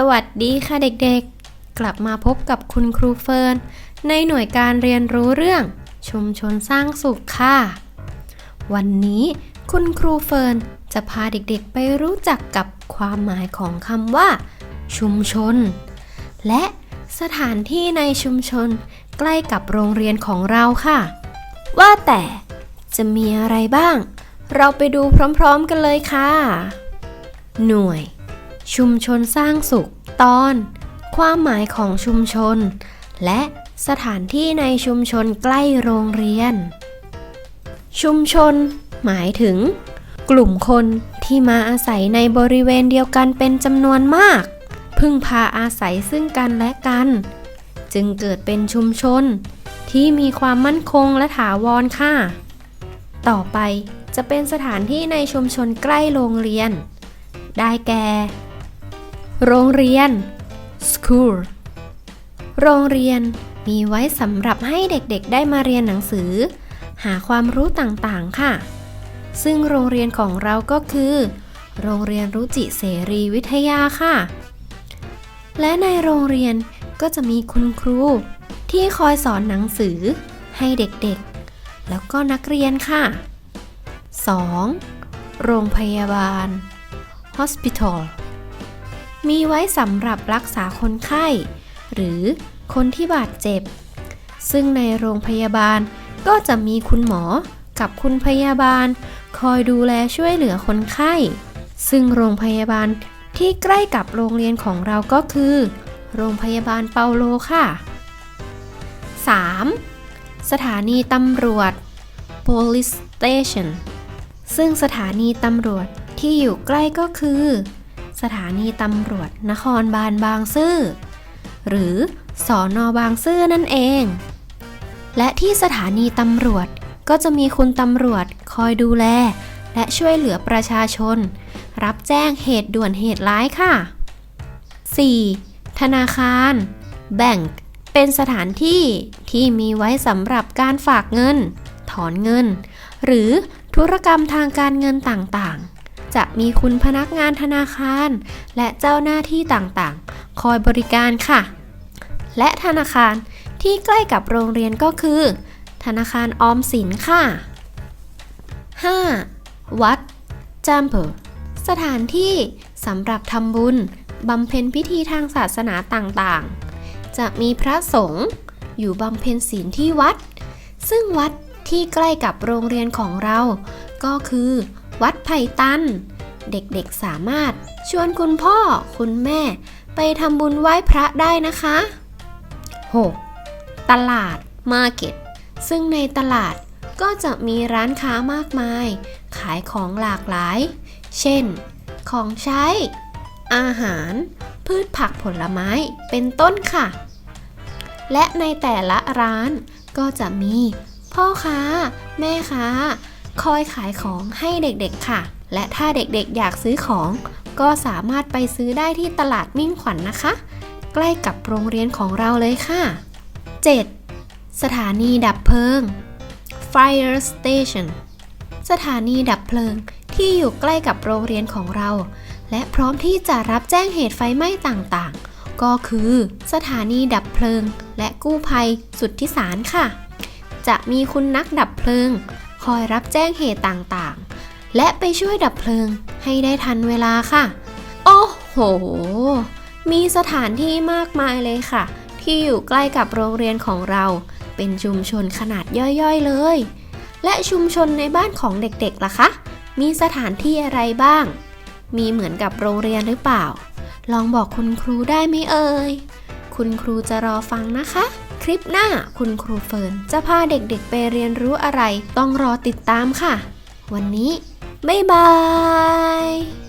สวัสดีค่ะเด็กๆ กลับมาพบกับคุณครูเฟิร์นในหน่วยการเรียนรู้เรื่องชุมชนสร้างสุขค่ะ วันนี้คุณครูเฟิร์นจะพาเด็กๆไปรู้จักกับความหมายของคำว่า ชุมชน และสถานที่ในชุมชนใกล้กับโรงเรียนของเราค่ะ ว่าแต่จะมีอะไรบ้าง เราไปดูพร้อมๆกันเลยค่ะ หน่วย ชุมชนสร้างสุข ตอน ความหมายของชุมชน และสถานที่ในชุมชนใกล้โรงเรียน ชุมชน หมายถึง กลุ่มคนที่มาอาศัยในบริเวณเดียวกันเป็นจำนวนมาก พึ่งพาอาศัยซึ่งกันและกัน จึงเกิดเป็นชุมชน ที่มีความมั่นคงและถาวรค่ะ ต่อไปจะเป็นสถานที่ในชุมชนใกล้โรงเรียน ได้แก่ โรงเรียน school โรงเรียนมีไว้สำหรับให้เด็กๆได้มาเรียนหนังสือ หาความรู้ต่างๆ ค่ะ ซึ่งโรงเรียนของเราก็คือ โรงเรียนรุจิเสรีวิทยาค่ะ และในโรงเรียนก็จะมีคุณครู ที่คอยสอนหนังสือ ให้เด็กๆ แล้วก็นักเรียนค่ะ 2. โรงพยาบาล hospital มีไว้สำหรับรักษาคนไข้ หรือคนที่บาดเจ็บ ซึ่งในโรงพยาบาลก็จะมีคุณหมอกับคุณพยาบาล คอยดูแลช่วยเหลือคนไข้ ซึ่งโรงพยาบาลที่ใกล้กับโรงเรียนของเราก็คือ โรงพยาบาลเปาโลค่ะ 3. สถานีตำรวจ police station ซึ่งสถานีตำรวจที่อยู่ใกล้ก็คือ สถานีตำรวจนครบาลบางซื่อ หรือสอนอบางซื่อนั่นเอง และที่สถานีตำรวจก็จะมีคุณตำรวจคอยดูแล และช่วยเหลือประชาชน รับแจ้งเหตุด่วนเหตุร้ายค่ะ 4. ธนาคาร Bank เป็นสถานที่ที่มีไว้สำหรับการฝากเงิน ถอนเงิน หรือธุรกรรมทางการเงินต่างๆ จะมีคุณพนักงานธนาคาร และเจ้าหน้าที่ต่างๆ คอยบริการค่ะ และธนาคารที่ใกล้กับโรงเรียนก็คือ ธนาคารออมสินค่ะ 5. วัด Temple สถานที่สำหรับทำบุญบำเพ็ญพิธีทางศาสนาต่างๆ จะมีพระสงฆ์อยู่บำเพ็ญศีลที่วัด ซึ่งวัดที่ใกล้กับโรงเรียนของเรา ก็คือ วัดไผ่ตัน เด็กๆสามารถชวนคุณพ่อคุณแม่ ไปทำบุญไหว้พระได้นะคะ 6. ตลาด Market ซึ่งในตลาดก็จะมีร้านค้ามากมาย ขายของหลากหลาย เช่น ของใช้ อาหาร พืชผักผลไม้ เป็นต้นค่ะ และในแต่ละร้านก็จะมีพ่อค้า แม่ค้า คอยขายของให้เด็กๆค่ะ และถ้าเด็กๆอยากซื้อของ ก็สามารถไปซื้อได้ที่ตลาดมิ่งขวัญนนะคะ ใกล้กับโรงเรียนของเราเลยค่ะ 7. สถานีดับเพลิง Fire Station สถานีดับเพลิงที่อยู่ใกล้กับโรงเรียนของเรา และพร้อมที่จะรับแจ้งเหตุไฟไหม้ต่างๆ ก็คือสถานีดับเพลิง และกู้ภัยสุดที่สารค่ะ จะมีคุณนักดับเพลิง คอยรับแจ้งเหตุต่างๆ และไปช่วยดับเพลิงให้ได้ทันเวลาค่ะ โอ้โห มีสถานที่มากมายเลยค่ะ ที่อยู่ใกล้กับโรงเรียนของเรา เป็นชุมชนขนาดย่อยๆเลย และชุมชนในบ้านของเด็กๆล่ะคะ มีสถานที่อะไรบ้าง มีเหมือนกับโรงเรียนหรือเปล่า ลองบอกคุณครูได้ไหมเอ่ย คุณครูจะรอฟังนะคะ คลิปหน้าคุณครูเฟิร์นจะพาเด็กๆไปเรียนรู้อะไร ต้องรอติดตามค่ะ วันนี้ บ๊ายบาย